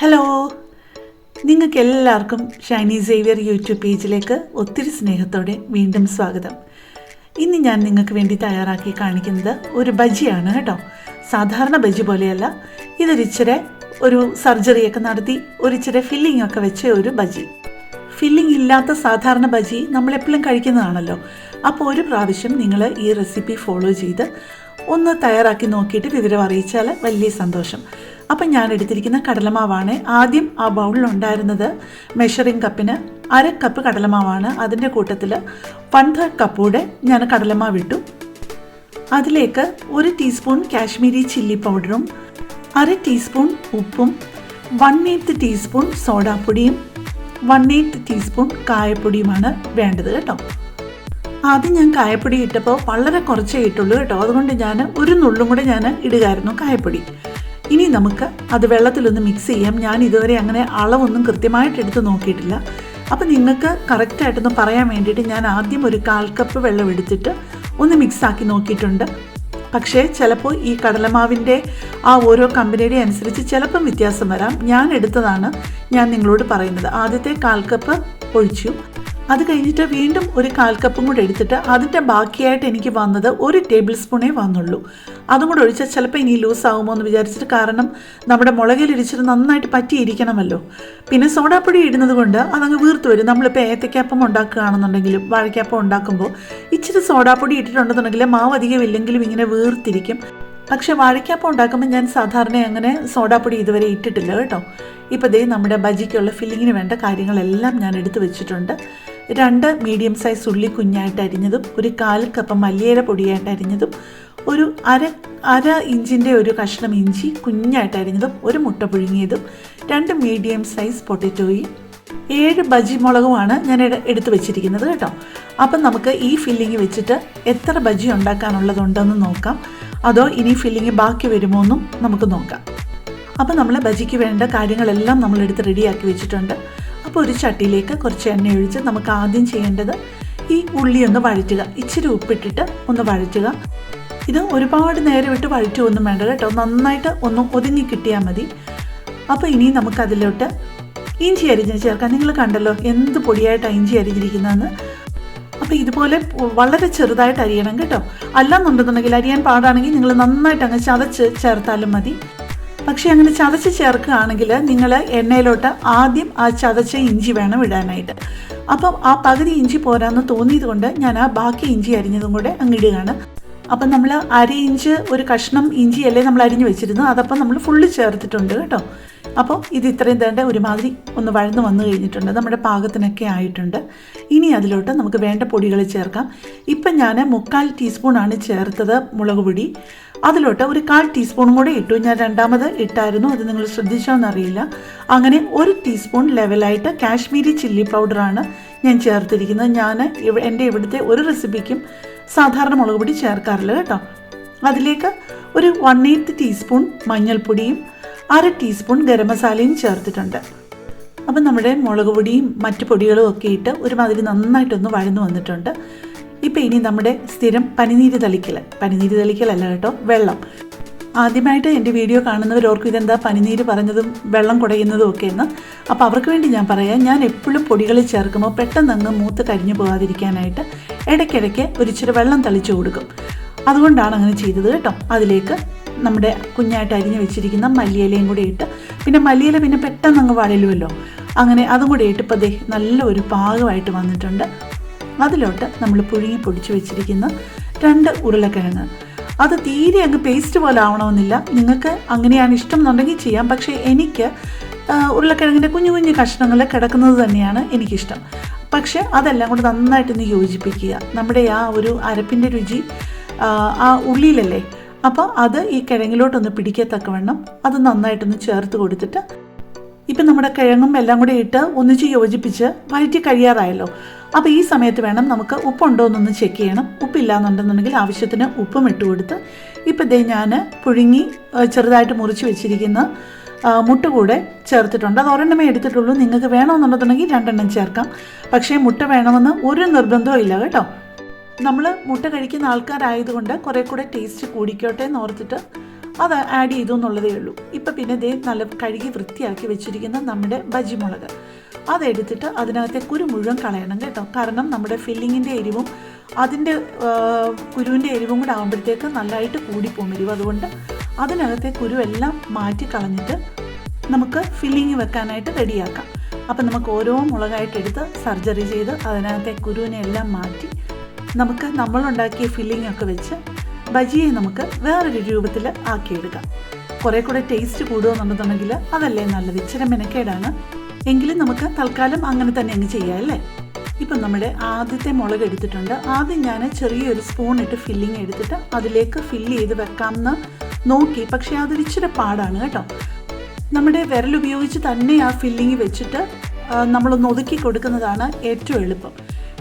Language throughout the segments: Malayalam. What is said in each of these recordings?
ഹലോ നിങ്ങൾക്ക് എല്ലാവർക്കും ഷൈനി സേവിയർ യൂട്യൂബ് പേജിലേക്ക് ഒത്തിരി സ്നേഹത്തോടെ വീണ്ടും സ്വാഗതം. ഇന്ന് ഞാൻ നിങ്ങൾക്ക് വേണ്ടി തയ്യാറാക്കി കാണിക്കുന്നത് ഒരു ബജിയാണ് കേട്ടോ. സാധാരണ ബജി പോലെയല്ല. ഇതൊരിച്ചിരി ഒരു സർജറിയൊക്കെ നടത്തി ഒരിച്ചിരി ഫില്ലിംഗ് ഒക്കെ വെച്ച ഒരു ബജി. ഫില്ലിംഗ് ഇല്ലാത്ത സാധാരണ ബജി നമ്മളെപ്പോഴും കഴിക്കുന്നതാണല്ലോ. അപ്പോൾ ഒരു പ്രാവശ്യം നിങ്ങൾ ഈ റെസിപ്പി ഫോളോ ചെയ്ത് ഒന്ന് തയ്യാറാക്കി നോക്കിയിട്ട് വിവരം അറിയിച്ചാൽ വലിയ സന്തോഷം. അപ്പം ഞാൻ എടുത്തിരിക്കുന്ന കടലമാവാണ് ആദ്യം ആ ബൗളിൽ ഉണ്ടായിരുന്നത്. മെഷറിംഗ് കപ്പിന് അര കപ്പ് കടലമാവാണ്. അതിന്റെ കൂട്ടത്തിൽ വൺ തേർഡ് കപ്പൂടെ ഞാൻ കടലമാവ് ഇട്ടു. അതിലേക്ക് ഒരു ടീസ്പൂൺ കാശ്മീരി ചില്ലി പൗഡറും അര ടീസ്പൂൺ ഉപ്പും വൺ എയ്ത്ത് ടീസ്പൂൺ സോഡാപ്പൊടിയും വൺ എയ്ത്ത് ടീസ്പൂൺ കായപ്പൊടിയുമാണ് വേണ്ടത് കേട്ടോ. ആദ്യം ഞാൻ കായപ്പൊടി ഇട്ടപ്പോൾ വളരെ കുറച്ചേ ഇട്ടുള്ളൂ കേട്ടോ. അതുകൊണ്ട് ഞാൻ ഒരു നുള്ളും കൂടെ ഞാൻ ഇടുകയായിരുന്നു കായപ്പൊടി. ഇനി നമുക്ക് അത് വെള്ളത്തിലൊന്ന് മിക്സ് ചെയ്യാം. ഞാൻ ഇതുവരെ അങ്ങനെ അളവൊന്നും കൃത്യമായിട്ട് എടുത്ത് നോക്കിയിട്ടില്ല. അപ്പം നിങ്ങൾക്ക് കറക്റ്റായിട്ടൊന്ന് പറയാൻ വേണ്ടിയിട്ട് ഞാൻ ആദ്യം ഒരു കാൽ കപ്പ് വെള്ളം എടുത്തിട്ട് ഒന്ന് മിക്സാക്കി നോക്കിയിട്ടുണ്ട്. പക്ഷേ ചിലപ്പോൾ ഈ കടലമാവിന്റെ ആ ഓരോ കമ്പനിയുടെ അനുസരിച്ച് ചിലപ്പം വ്യത്യാസം വരാം. ഞാൻ എടുത്തതാണ് ഞാൻ നിങ്ങളോട് പറയുന്നത്. ആദ്യത്തെ കാൽ കപ്പ് ഒഴിച്ചു. അത് കഴിഞ്ഞിട്ട് വീണ്ടും ഒരു കാൽ കപ്പും കൂടെ എടുത്തിട്ട് അതിന്റെ ബാക്കിയായിട്ട് എനിക്ക് വന്നത് ഒരു ടേബിൾ സ്പൂണേ വന്നുള്ളൂ. അതും കൂടെ ഒഴിച്ചാൽ ചിലപ്പോൾ ഇനി ലൂസ് ആകുമോ എന്ന് വിചാരിച്ചിട്ട് കാരണം നമ്മുടെ മുളകിലിരിച്ചിട്ട് നന്നായിട്ട് പറ്റിയിരിക്കണമല്ലോ. പിന്നെ സോഡാപ്പൊടി ഇടുന്നത് കൊണ്ട് അതങ്ങ് വീർത്ത് വരും. നമ്മളിപ്പോൾ ഏത്തക്കാപ്പം ഉണ്ടാക്കുകയാണെന്നുണ്ടെങ്കിലും വാഴയ്ക്കാപ്പം ഉണ്ടാക്കുമ്പോൾ ഇച്ചിരി സോഡാപ്പൊടി ഇട്ടിട്ടുണ്ടെന്നുണ്ടെങ്കിൽ മാവ് അധികം ഇല്ലെങ്കിലും ഇങ്ങനെ വീർത്തിരിക്കും. പക്ഷേ വാഴയ്ക്കാപ്പം ഉണ്ടാക്കുമ്പോൾ ഞാൻ സാധാരണ അങ്ങനെ സോഡാപ്പൊടി ഇതുവരെ ഇട്ടിട്ടില്ല കേട്ടോ. ഇപ്പോൾ ദേ നമ്മുടെ ബജിക്കുള്ള ഫില്ലിങ്ങിന് വേണ്ട കാര്യങ്ങളെല്ലാം ഞാൻ എടുത്തു വെച്ചിട്ടുണ്ട്. രണ്ട് മീഡിയം സൈസ് ഉള്ളി കുഞ്ഞായിട്ട് അരിഞ്ഞതും ഒരു കാൽ കപ്പ് മല്ലിയില പൊടിയായിട്ട് അരിഞ്ഞതും ഒരു അര അര ഇഞ്ചിന്റെ ഒരു കഷ്ണം ഇഞ്ചി കുഞ്ഞായിട്ട് അരിഞ്ഞതും ഒരു മുട്ട പുഴുങ്ങിയതും രണ്ട് മീഡിയം സൈസ് പൊട്ടറ്റോയും ഏഴ് ബജി മുളകുമാണ് ഞാൻ എടുത്തു വെച്ചിരിക്കുന്നത് കേട്ടോ. അപ്പം നമുക്ക് ഈ ഫില്ലിങ് വെച്ചിട്ട് എത്ര ബജി ഉണ്ടാക്കാനുള്ളതുണ്ടെന്ന് നോക്കാം. അതോ ഇനി ഫില്ലിങ് ബാക്കി വരുമോ എന്നും നമുക്ക് നോക്കാം. അപ്പം നമ്മൾ ബജിക്ക് വേണ്ട കാര്യങ്ങളെല്ലാം നമ്മൾ എടുത്ത് റെഡിയാക്കി വെച്ചിട്ടുണ്ട്. അപ്പോൾ ഒരു ചട്ടിയിലേക്ക് കുറച്ച് എണ്ണ ഒഴിച്ച് നമുക്ക് ആദ്യം ചെയ്യേണ്ടത് ഈ ഉള്ളി ഒന്ന് വഴറ്റുക. ഇച്ചിരി ഉപ്പിട്ടിട്ട് ഒന്ന് വഴറ്റുക. ഇത് ഒരുപാട് നേരം ഇട്ട് വഴറ്റുമൊന്നും വേണ്ട കേട്ടോ. നന്നായിട്ട് ഒന്ന് ഒതുങ്ങി കിട്ടിയാൽ മതി. അപ്പോൾ ഇനി നമുക്കതിലോട്ട് ഇഞ്ചി അരിഞ്ഞ് ചേർക്കാം. നിങ്ങൾ കണ്ടല്ലോ എന്ത് പൊടിയായിട്ടാണ് ഇഞ്ചി അരിഞ്ഞിരിക്കുന്നതെന്ന്. അപ്പോൾ ഇതുപോലെ വളരെ ചെറുതായിട്ട് അരിയണം കേട്ടോ. അല്ലാന്നുണ്ടെന്നുണ്ടെങ്കിൽ അരിയാൻ പാടാണെങ്കിൽ നിങ്ങൾ നന്നായിട്ട് അങ്ങ് ചതച്ച് ചേർത്താലും മതി. പക്ഷേ അങ്ങനെ ചതച്ച് ചേർക്കുകയാണെങ്കിൽ നിങ്ങൾ എണ്ണയിലോട്ട് ആദ്യം ആ ചതച്ച ഇഞ്ചി വേണം ഇടാനായിട്ട്. അപ്പം ആ പകുതി ഇഞ്ചി പോരാന്ന് തോന്നിയത് കൊണ്ട് ഞാൻ ആ ബാക്കി ഇഞ്ചി അരിഞ്ഞതും കൂടെ അങ്ങിടുകയാണ് അപ്പം നമ്മൾ അര ഇഞ്ച് ഒരു കഷ്ണം ഇഞ്ചി അല്ലേ നമ്മൾ അരിഞ്ഞ് വെച്ചിരുന്നു അതപ്പം നമ്മൾ ഫുള്ള് ചേർത്തിട്ടുണ്ട് കേട്ടോ. അപ്പോൾ ഇത് ഇത്രയും തേണ്ട ഒരുമാതിരി ഒന്ന് വഴന്ന് വന്നു കഴിഞ്ഞിട്ടുണ്ട്. നമ്മുടെ പാകത്തിനൊക്കെ ആയിട്ടുണ്ട്. ഇനി അതിലോട്ട് നമുക്ക് വേണ്ട പൊടികൾ ചേർക്കാം. ഇപ്പം ഞാൻ മുക്കാൽ ടീസ്പൂണാണ് ചേർത്തത് മുളക് പൊടി. അതിലോട്ട് ഒരു കാൽ ടീസ്പൂണും കൂടെ ഇട്ടു. ഞാൻ രണ്ടാമത് ഇട്ടായിരുന്നു. അത് നിങ്ങൾ ശ്രദ്ധിച്ചോ എന്നറിയില്ല. അങ്ങനെ ഒരു ടീസ്പൂൺ ലെവലായിട്ട് കാശ്മീരി ചില്ലി പൗഡറാണ് ഞാൻ ചേർത്തിരിക്കുന്നത്. ഞാൻ എന്റെ ഇവിടുത്തെ ഒരു റെസിപ്പിക്കും സാധാരണ മുളക് പൊടി ചേർക്കാറില്ല കേട്ടോ. അതിലേക്ക് ഒരു വൺ എയ്ത്ത് ടീസ്പൂൺ മഞ്ഞൾപ്പൊടിയും അര ടീസ്പൂൺ ഗരം മസാലയും ചേർത്തിട്ടുണ്ട്. അപ്പം നമ്മുടെ മുളക് പൊടിയും മറ്റു പൊടികളും ഒക്കെ ഇട്ട് ഒരു ഒരുമാതിരി നന്നായിട്ടൊന്ന് വഴന്നു വന്നിട്ടുണ്ട്. ഇപ്പം ഇനി നമ്മുടെ സ്ഥിരം പനിനീര് തളിക്കൽ പനിനീര് തളിക്കലല്ല കേട്ടോ വെള്ളം. ആദ്യമായിട്ട് എന്റെ വീഡിയോ കാണുന്നവർ ഓർക്കും ഇതെന്താ പനിനീര് പറഞ്ഞതും വെള്ളം കുടയുന്നതും ഒക്കെ എന്ന്. അപ്പോൾ അവർക്ക് വേണ്ടി ഞാൻ പറയാം ഞാൻ എപ്പോഴും പൊടികളിൽ ചേർക്കുമ്പോൾ പെട്ടെന്ന് അങ്ങ് മൂത്ത് കരിഞ്ഞു പോകാതിരിക്കാനായിട്ട് ഇടയ്ക്കിടയ്ക്ക് ഒരിച്ചിരി വെള്ളം തളിച്ചു കൊടുക്കും. അതുകൊണ്ടാണ് അങ്ങനെ ചെയ്തത് കേട്ടോ. അതിലേക്ക് നമ്മുടെ കുഞ്ഞായിട്ട് അരിഞ്ഞു വെച്ചിരിക്കുന്ന മല്ലിയിലയും കൂടി ഇട്ട് പിന്നെ മല്ലിയില പിന്നെ പെട്ടെന്ന് അങ്ങ് വഴലുമല്ലോ അങ്ങനെ അതും കൂടി ഇട്ട് ഇപ്പോൾ ദേ നല്ലൊരു പാകമായിട്ട് വന്നിട്ടുണ്ട്. അതിലോട്ട് നമ്മൾ പുഴുങ്ങി പൊടിച്ച് വെച്ചിരിക്കുന്ന രണ്ട് ഉരുളക്കിഴങ്ങ്. അത് തീരെ അങ്ങ് പേസ്റ്റ് പോലെ ആവണമെന്നില്ല. നിങ്ങൾക്ക് അങ്ങനെയാണ് ഇഷ്ടം എന്നുണ്ടെങ്കിൽ ചെയ്യാം. പക്ഷേ എനിക്ക് ഉരുളക്കിഴങ്ങിന്റെ കുഞ്ഞു കുഞ്ഞു കഷ്ണങ്ങൾ കിടക്കുന്നത് തന്നെയാണ് എനിക്കിഷ്ടം. പക്ഷേ അതെല്ലാം കൂടെ നന്നായിട്ടൊന്ന് യോജിപ്പിക്കുക. നമ്മുടെ ആ ഒരു അരപ്പിന്റെ രുചി ആ ഉള്ളിയിലല്ലേ അപ്പോൾ അത് ഈ കിഴങ്ങിലോട്ടൊന്ന് പിടിക്കത്തക്കവണ്ണം അത് നന്നായിട്ടൊന്ന് ചേർത്ത് കൊടുത്തിട്ട് ഇപ്പം നമ്മുടെ കിഴങ്ങും എല്ലാം കൂടി ഇട്ട് ഒന്നിച്ച് യോജിപ്പിച്ച് വഴറ്റി കഴിയാറായല്ലോ. അപ്പോൾ ഈ സമയത്ത് വേണം നമുക്ക് ഉപ്പുണ്ടോ എന്നൊന്ന് ചെക്ക് ചെയ്യണം. ഉപ്പില്ലാന്നുണ്ടെന്നുണ്ടെങ്കിൽ ആവശ്യത്തിന് ഉപ്പും ഇട്ട് കൊടുത്ത് ഇപ്പം ഇതേ ഞാൻ പുഴുങ്ങി ചെറുതായിട്ട് മുറിച്ച് വെച്ചിരിക്കുന്ന മുട്ട കൂടെ ചേർത്തിട്ടുണ്ട്. അത് ഒരെണ്ണമേ എടുത്തിട്ടുള്ളൂ. നിങ്ങൾക്ക് വേണമെന്നുണ്ടെന്നുണ്ടെങ്കിൽ രണ്ടെണ്ണം ചേർക്കാം. പക്ഷേ മുട്ട വേണമെന്ന് ഒരു നിർബന്ധവും ഇല്ല കേട്ടോ. നമ്മൾ മുട്ട കഴിക്കുന്ന ആൾക്കാരായതുകൊണ്ട് കുറേ കൂടെ ടേസ്റ്റ് കൂടിക്കോട്ടെ എന്ന് ഓർത്തിട്ട് അത് ആഡ് ചെയ്തു എന്നുള്ളതേ ഉള്ളൂ. ഇപ്പം പിന്നെ ദേ നല്ല കഴുകി വൃത്തിയാക്കി വെച്ചിരിക്കുന്ന നമ്മുടെ ബജിമുളക് അതെടുത്തിട്ട് അതിനകത്തെ കുരു മുഴുവൻ കളയണം കേട്ടോ. കാരണം നമ്മുടെ ഫില്ലിങ്ങിന്റെ എരിവും അതിന്റെ കുരുവിന്റെ എരിവും കൂടെ ആകുമ്പോഴത്തേക്ക് നല്ലതായിട്ട് കൂടിപ്പോകും എരിവ്. അതുകൊണ്ട് അതിനകത്തെ കുരു എല്ലാം മാറ്റി കളഞ്ഞിട്ട് നമുക്ക് ഫില്ലിങ് വെക്കാനായിട്ട് റെഡിയാക്കാം. അപ്പം നമുക്ക് ഓരോ മുളകായിട്ട് എടുത്ത് സർജറി ചെയ്ത് അതിനകത്തെ കുരുവിനെ എല്ലാം മാറ്റി നമുക്ക് നമ്മളുണ്ടാക്കിയ ഫില്ലിംഗ് ഒക്കെ വെച്ച് ബജിയെ നമുക്ക് വേറൊരു രൂപത്തിൽ ആക്കിയെടുക്കാം. കുറേ കൂടെ ടേസ്റ്റ് കൂടുമെന്നുണ്ടെന്നുണ്ടെങ്കിൽ അതല്ലേ നല്ലത്? ഇച്ചിരി മെനക്കേടാണ്. എങ്കിലും നമുക്ക് തൽക്കാലം അങ്ങനെ തന്നെ അങ്ങ് ചെയ്യാം അല്ലേ? ഇപ്പം നമ്മുടെ ആദ്യത്തെ മുളക് എടുത്തിട്ടുണ്ട്. ആദ്യം ഞാൻ ചെറിയൊരു സ്പൂൺ ഇട്ട് ഫില്ലിങ് എടുത്തിട്ട് അതിലേക്ക് ഫില്ല് ചെയ്ത് വെക്കാമെന്ന് നോക്കി. പക്ഷേ അതൊരു ഇച്ചിരി പാടാണ് കേട്ടോ. നമ്മുടെ വിരൽ ഉപയോഗിച്ച് തന്നെ ആ ഫില്ലിങ് വെച്ചിട്ട് നമ്മളൊന്ന് ഒതുക്കി കൊടുക്കുന്നതാണ് ഏറ്റവും എളുപ്പം.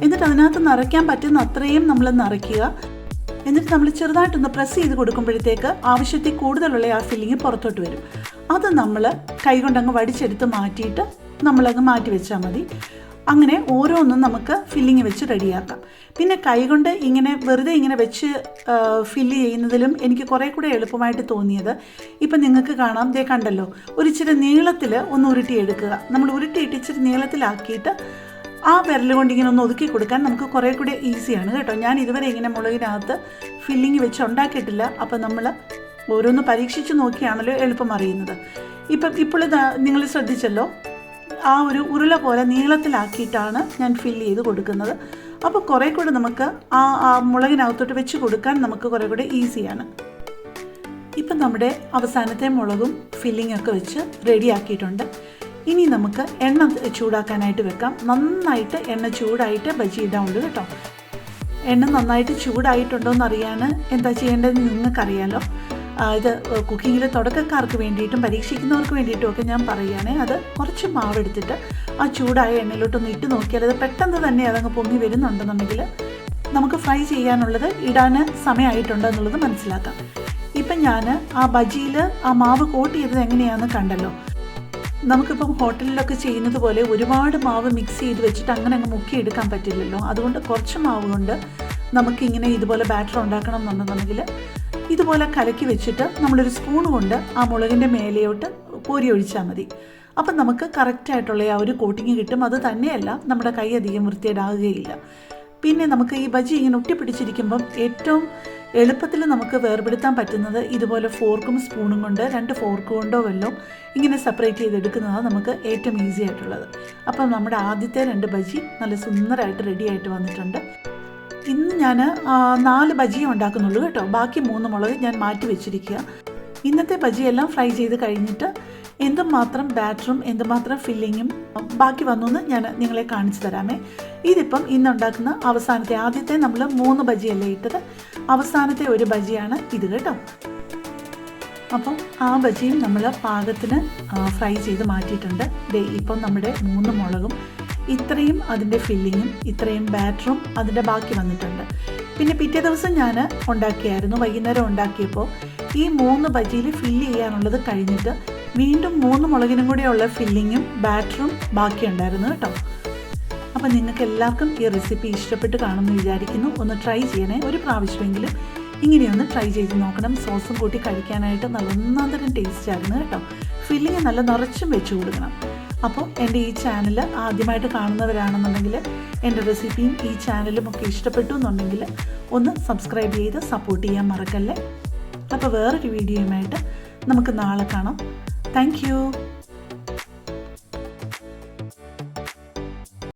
എന്നിട്ട് അതിനകത്ത് നിറയ്ക്കാൻ പറ്റുന്ന അത്രയും നമ്മൾ നിറയ്ക്കുക. എന്നിട്ട് നമ്മൾ ചെറുതായിട്ടൊന്ന് പ്രസ് ചെയ്ത് കൊടുക്കുമ്പോഴത്തേക്ക് ആവശ്യത്തിൽ കൂടുതലുള്ള ആ ഫില്ലിങ് പുറത്തോട്ട് വരും. അത് നമ്മൾ കൈകൊണ്ടങ്ങ് വടിച്ചെടുത്ത് മാറ്റിയിട്ട് നമ്മളങ്ങ് മാറ്റി വെച്ചാൽ മതി. അങ്ങനെ ഓരോന്നും നമുക്ക് ഫില്ലിങ് വെച്ച് റെഡിയാക്കാം പിന്നെ കൈകൊണ്ട് ഇങ്ങനെ വെറുതെ ഇങ്ങനെ വെച്ച് ഫില്ല് ചെയ്യുന്നതിലും എനിക്ക് കുറേ കൂടെ എളുപ്പമായിട്ട് തോന്നിയത് ഇപ്പം നിങ്ങൾക്ക് കാണാം. ദേ കണ്ടല്ലോ ഒരിച്ചിരി നീളത്തിൽ ഒന്ന് ഉരുട്ടിയെടുക്കുക. നമ്മൾ ഉരുട്ടിയിട്ട് ഇച്ചിരി നീളത്തിലാക്കിയിട്ട് ആ വിരൽ കൊണ്ട് ഇങ്ങനെ ഒന്ന് ഒതുക്കി കൊടുക്കാൻ നമുക്ക് കുറേ കൂടെ ഈസിയാണ് കേട്ടോ. ഞാൻ ഇതുവരെ ഇങ്ങനെ മുളകിനകത്ത് ഫില്ലിങ് വെച്ച് ഉണ്ടാക്കിയിട്ടില്ല. അപ്പം നമ്മൾ ഓരോന്ന് പരീക്ഷിച്ച് നോക്കിയാണല്ലോ എളുപ്പം അറിയുന്നത്. ഇപ്പം ഇപ്പോൾ നിങ്ങൾ ശ്രദ്ധിച്ചല്ലോ ആ ഒരു ഉരുള പോലെ നീളത്തിലാക്കിയിട്ടാണ് ഞാൻ ഫില്ല് ചെയ്ത് കൊടുക്കുന്നത്. അപ്പോൾ കുറേ കൂടെ നമുക്ക് ആ ആ മുളകിനകത്തോട്ട് വെച്ച് കൊടുക്കാൻ നമുക്ക് കുറേ കൂടെ ഈസിയാണ്. ഇപ്പം നമ്മുടെ അവസാനത്തെ മുളകും ഫില്ലിങ്ങൊക്കെ വെച്ച് റെഡിയാക്കിയിട്ടുണ്ട് ഇനി നമുക്ക് എണ്ണ ചൂടാക്കാനായിട്ട് വെക്കാം. നന്നായിട്ട് എണ്ണ ചൂടായിട്ട് ബജി ഇടാവുള്ളൂ കേട്ടോ. എണ്ണ നന്നായിട്ട് ചൂടായിട്ടുണ്ടോ എന്ന് അറിയാൻ എന്താ ചെയ്യേണ്ടതെന്ന് നിങ്ങൾക്കറിയാലോ. ഇത് കുക്കിങ്ങിൽ തുടക്കക്കാർക്ക് വേണ്ടിയിട്ടും പരീക്ഷിക്കുന്നവർക്ക് വേണ്ടിയിട്ടും ഒക്കെ ഞാൻ പറയുകയാണെ. അത് കുറച്ച് മാവെടുത്തിട്ട് ആ ചൂടായ എണ്ണയിലോട്ടൊന്ന് ഇട്ട് നോക്കിയാൽ അത് പെട്ടെന്ന് തന്നെ അതങ്ങ് പൊങ്ങി വരുന്നുണ്ടെന്നുണ്ടെങ്കിൽ നമുക്ക് ഫ്രൈ ചെയ്യാനുള്ളത് ഇടാൻ സമയമായിട്ടുണ്ട് എന്നുള്ളത് മനസ്സിലാക്കാം. ഇപ്പം ഞാൻ ആ ബജിയിൽ ആ മാവ് കോട്ട് ചെയ്തത് എങ്ങനെയാണെന്ന് കണ്ടല്ലോ. നമുക്കിപ്പം ഹോട്ടലിലൊക്കെ ചെയ്യുന്നത് പോലെ ഒരുപാട് മാവ് മിക്സ് ചെയ്ത് വെച്ചിട്ട് അങ്ങനെ അങ്ങ് മുക്കിയെടുക്കാൻ പറ്റില്ലല്ലോ. അതുകൊണ്ട് കുറച്ച് മാവ് കൊണ്ട് നമുക്കിങ്ങനെ ഇതുപോലെ ബാറ്റർ ഉണ്ടാക്കണം എന്നുണ്ടെന്നുണ്ടെങ്കിൽ ഇതുപോലെ കലക്കി വെച്ചിട്ട് നമ്മളൊരു സ്പൂൺ കൊണ്ട് ആ മുളകിന്റെ മേലെയോട്ട് കോരി ഒഴിച്ചാൽ മതി. അപ്പം നമുക്ക് കറക്റ്റായിട്ടുള്ള ആ ഒരു കോട്ടിങ് കിട്ടും. അത് തന്നെയല്ല നമ്മുടെ കൈ അധികം വൃത്തിയേടാകുകയില്ല പിന്നെ നമുക്ക് ഈ ബജി ഇങ്ങനെ ഒട്ടിപ്പിടിച്ചിരിക്കുമ്പം ഏറ്റവും എളുപ്പത്തിൽ നമുക്ക് വേർപെടുത്താൻ പറ്റുന്നത് ഇതുപോലെ ഫോർക്കും സ്പൂണും കൊണ്ട് രണ്ട് ഫോർക്ക് കൊണ്ടോ വല്ലതും ഇങ്ങനെ സെപ്പറേറ്റ് ചെയ്തെടുക്കുന്നതാണ് നമുക്ക് ഏറ്റവും ഈസി ആയിട്ടുള്ളത്. അപ്പം നമ്മുടെ ആദ്യത്തെ രണ്ട് ബജി നല്ല സുന്ദരമായിട്ട് റെഡി ആയിട്ട് വന്നിട്ടുണ്ട്. ഇന്ന് ഞാൻ നാല് ബജിയേ ഉണ്ടാക്കുന്നുള്ളൂ കേട്ടോ. ബാക്കി മൂന്ന് മുളക് ഞാൻ മാറ്റി വെച്ചിരിക്കുക. ഇന്നത്തെ ബജിയെല്ലാം ഫ്രൈ ചെയ്ത് കഴിഞ്ഞിട്ട് എന്തുമാത്രം ബാറ്ററും എന്തുമാത്രം ഫില്ലിങ്ങും ബാക്കി വന്നു എന്ന് ഞാൻ നിങ്ങളെ കാണിച്ചു തരാമേ. ഇതിപ്പം ഇന്നുണ്ടാക്കുന്ന അവസാനത്തെ ആദ്യത്തെ നമ്മൾ മൂന്ന് ബജിയല്ലേ ഇട്ടത്? അവസാനത്തെ ഒരു ബജിയാണ് ഇത് കേട്ടോ. അപ്പം ആ ബജിയും നമ്മൾ പാകത്തിന് ഫ്രൈ ചെയ്ത് മാറ്റിയിട്ടുണ്ട്. ദേ ഇപ്പം നമ്മുടെ മൂന്ന് മുളകും ഇത്രയും അതിന്റെ ഫില്ലിങ്ങും ഇത്രയും ബാറ്ററും അതിന്റെ ബാക്കി വന്നിട്ടുണ്ട്. പിന്നെ പിറ്റേ ദിവസം ഞാൻ ഉണ്ടാക്കിയായിരുന്നു വൈകുന്നേരം ഉണ്ടാക്കിയപ്പോൾ ഈ മൂന്ന് ബജിയിൽ ഫില്ല് ചെയ്യാനുള്ളത് കഴിഞ്ഞിട്ട് വീണ്ടും മൂന്ന് മുളകിനും കൂടെയുള്ള ഫില്ലിങ്ങും ബാറ്ററും ബാക്കിയുണ്ടായിരുന്നു കേട്ടോ. അപ്പം നിങ്ങൾക്ക് എല്ലാവർക്കും ഈ റെസിപ്പി ഇഷ്ടപ്പെട്ട് കാണുമെന്ന് വിചാരിക്കുന്നു. ഒന്ന് ട്രൈ ചെയ്യണേ. ഒരു പ്രാവശ്യമെങ്കിലും ഇങ്ങനെയൊന്ന് ട്രൈ ചെയ്ത് നോക്കണം. സോസും കൂട്ടി കഴിക്കാനായിട്ട് നല്ല ഒന്നാന്തരം ടേസ്റ്റ് ആയിരുന്നു കേട്ടോ. ഫില്ലിങ് നല്ല നിറച്ചും വെച്ച് കൊടുക്കണം. അപ്പോൾ എന്റെ ഈ ചാനൽ ആദ്യമായിട്ട് കാണുന്നവരാണെന്നുണ്ടെങ്കിൽ എന്റെ റെസിപ്പിയും ഈ ചാനലും ഒക്കെ ഇഷ്ടപ്പെട്ടു എന്നുണ്ടെങ്കിൽ ഒന്ന് സബ്സ്ക്രൈബ് ചെയ്ത് സപ്പോർട്ട് ചെയ്യാൻ മറക്കല്ലേ? അപ്പോൾ വേറൊരു വീഡിയോയുമായിട്ട് നമുക്ക് നാളെ കാണാം. Thank you.